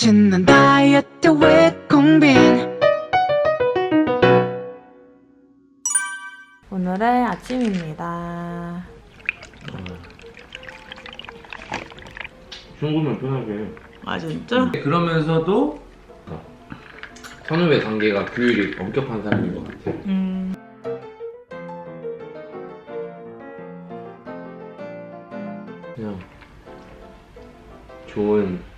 맛있는 다이어트 with 공빈 오늘의 아침입니다. 중국은 편하게. 아 진짜? 그러면서도 선후배 관계가 규율이 엄격한 사람인 것 같아. 음. 그냥 좋은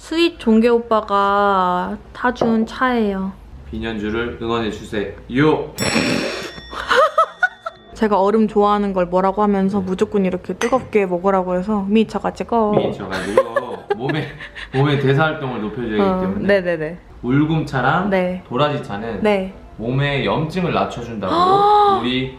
스윗 종계 오빠가 타준 차예요. 비년주를 응원해 주세요. 요. 제가 얼음 좋아하는 걸 뭐라고 하면서 무조건 이렇게 뜨겁게 먹으라고 해서 미쳐가지고. 미쳐가지고 몸에 몸의 대사 활동을 높여줘야 하기 어, 때문에 네네네. 울금차랑 네. 도라지차는 네. 몸의 염증을 낮춰준다고 우리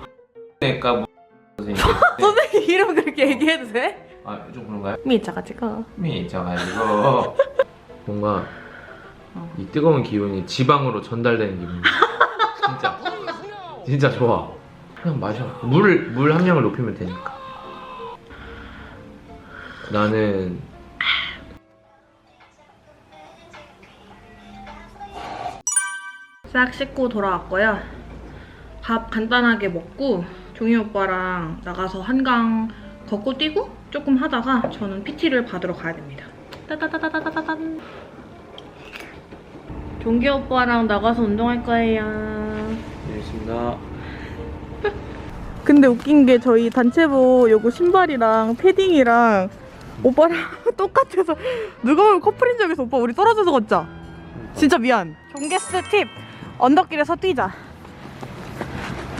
내과 선생님께서 선생님 이름 그렇게 얘기해도 돼? 아 좀 그런가요? 미쳐가지고. 미쳐가지고 뭔가 이 뜨거운 기운이 지방으로 전달되는 기분 진짜 진짜 좋아 그냥 마셔 물, 물 함량을 높이면 되니까 나는 싹 씻고 돌아왔고요. 밥 간단하게 먹고 종이 오빠랑 나가서 한강 걷고 뛰고 조금 하다가 저는 PT를 받으러 가야 됩니다. 따다다다다다단. 종기 오빠랑 나가서 운동할 거예요. 알겠습니다 근데 웃긴 게 저희 단체복 요거 신발이랑 패딩이랑 오빠랑 똑같아서 누가 보면 커플인 줄 알겠어. 오빠 우리 떨어져서 걷자. 진짜 미안. 종게스 팁. 언덕길에서 뛰자.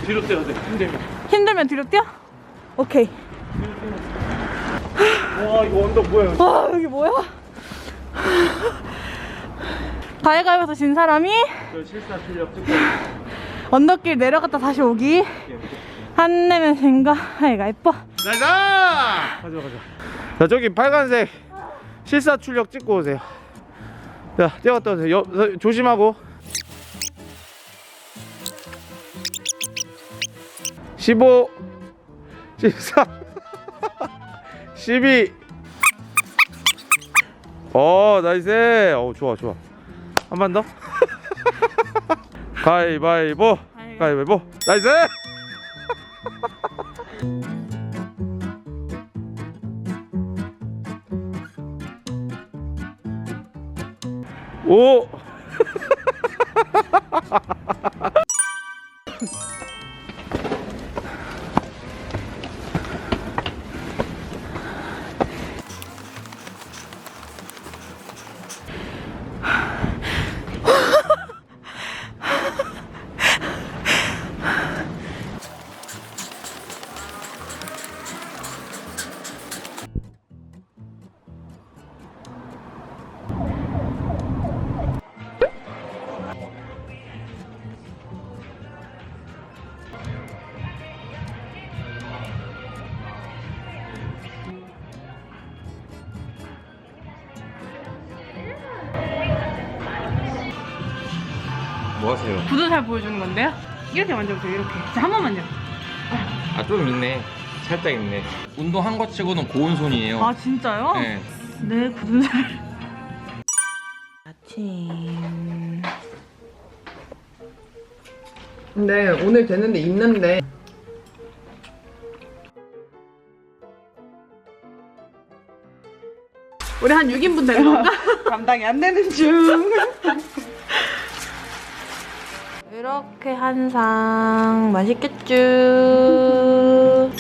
뒤로 떼야 돼 힘들면 힘들면 뒤로 뛰어? 오케이. 와 이거 언덕 뭐야 와 여기 뭐야? 가위가위에서 진 사람이 실사 실력 찍고. 언덕길 내려갔다 다시 오기. 안 내면 생각 가위가위뽀. 나이스! 가자 가자. 자 저기 빨간색 실사 출력 찍고 오세요. 자 뛰어갔다 오세요. 여, 서- 조심하고. 15 14 12 어, 나이스. 어, 좋아, 좋아. 한 번 더. 가위바위보. 가위바위보. 나이스. 오. 뭐 하세요? 구두살 보여주는 건데요? 이렇게 만져보세요 이렇게. 자, 한 번만요. 아 좀 있네 살짝 있네 운동한 것 치고는 고운 손이에요 아 진짜요? 네. 네 구두살. 아침. 근데 오늘 되는데 입는데 우리 한 6인분 되는 건가? 감당이 안 되는 중. 이렇게 한상 맛있겠죠?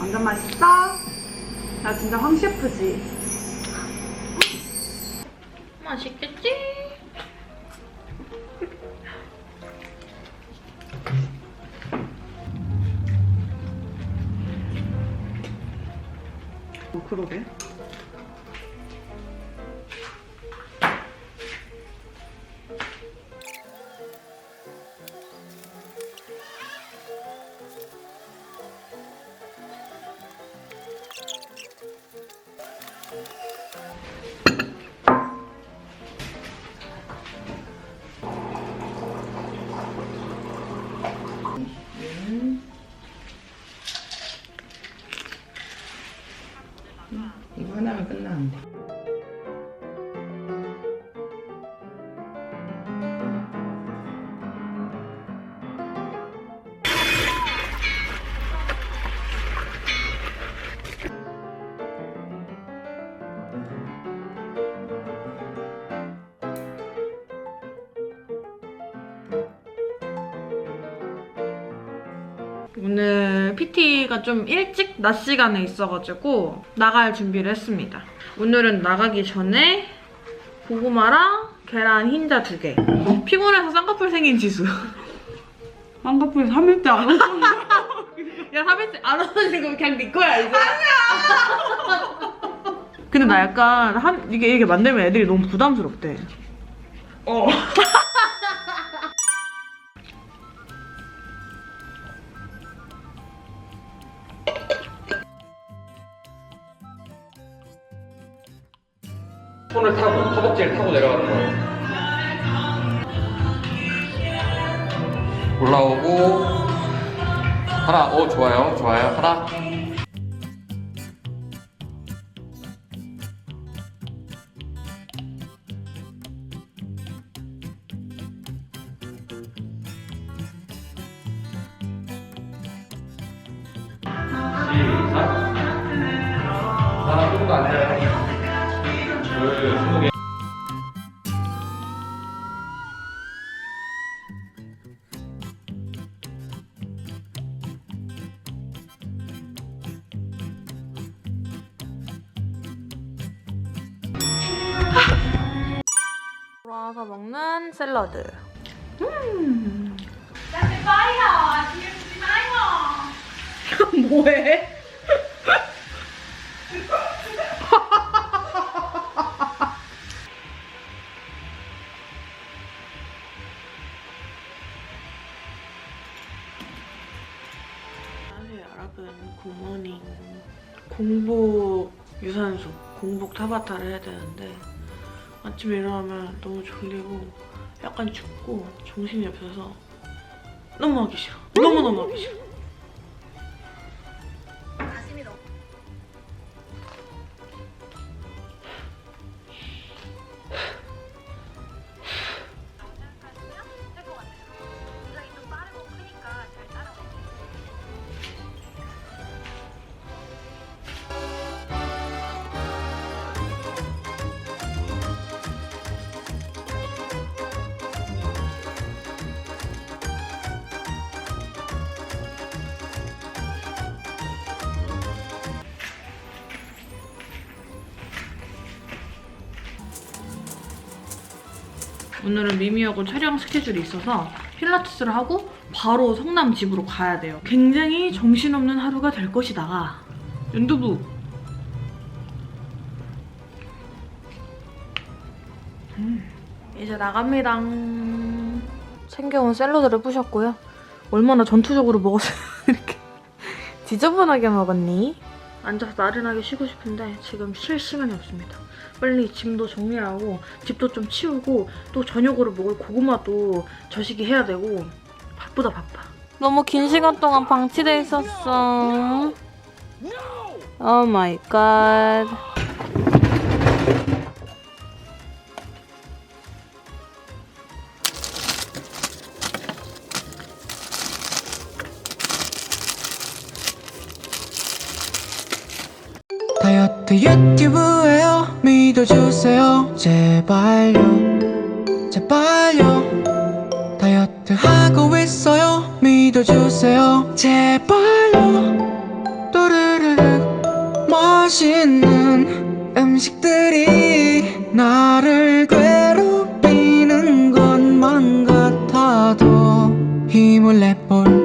완전 맛있어. 나 진짜 황 셰프지. 맛있겠지? 어, 그러게. 이거 하나면 끝나는데. 오늘 PT가 좀 일찍 낮 시간에 있어가지고 나갈 준비를 했습니다. 오늘은 나가기 전에 고구마랑 계란 흰자 두 개. 피곤해서 쌍꺼풀 생긴 지수. 쌍꺼풀 3일째 안 오고 야, 3일째 안 오는 거 그냥 네 거야, 이제. 아니야! 근데 나 약간 한, 이게, 이게 만들면 애들이 너무 부담스럽대. 어. 올라오고 하나, 오 좋아요, 좋아요. 하나. 시작. 돌아와서 먹는 샐러드. 음. 뭐해? 안녕하세요 여러분 굿모닝 공복 유산소 공복 타바타를 해야 되는데 아침에 일어나면 너무 졸리고 약간 춥고 정신이 없어서 너무 하기 싫어. 너무너무 하기 싫어 오늘은 미미하고 촬영 스케줄이 있어서 필라테스를 하고 바로 성남 집으로 가야 돼요. 굉장히 정신없는 하루가 될 것이다. 연두부. 음, 이제 나갑니다. 챙겨온 샐러드를 부셨고요. 얼마나 전투적으로 먹었어요. 이렇게 지저분하게 먹었니? 앉아서 나른하게 쉬고 싶은데 지금 쉴 시간이 없습니다. 빨리 짐도 정리하고 집도 좀 치우고 또 저녁으로 먹을 고구마도 저식이 해야 되고 바쁘다 바빠. 너무 긴 시간 동안 방치돼 있었어. 오 마이 갓. 그 유튜브에요. 믿어주세요. 제발요. 제발요. 다이어트 하고 있어요. 믿어주세요. 제발요. 또르르륵 맛있는 음식들이 나를 괴롭히는 것만 같아도 힘을 내볼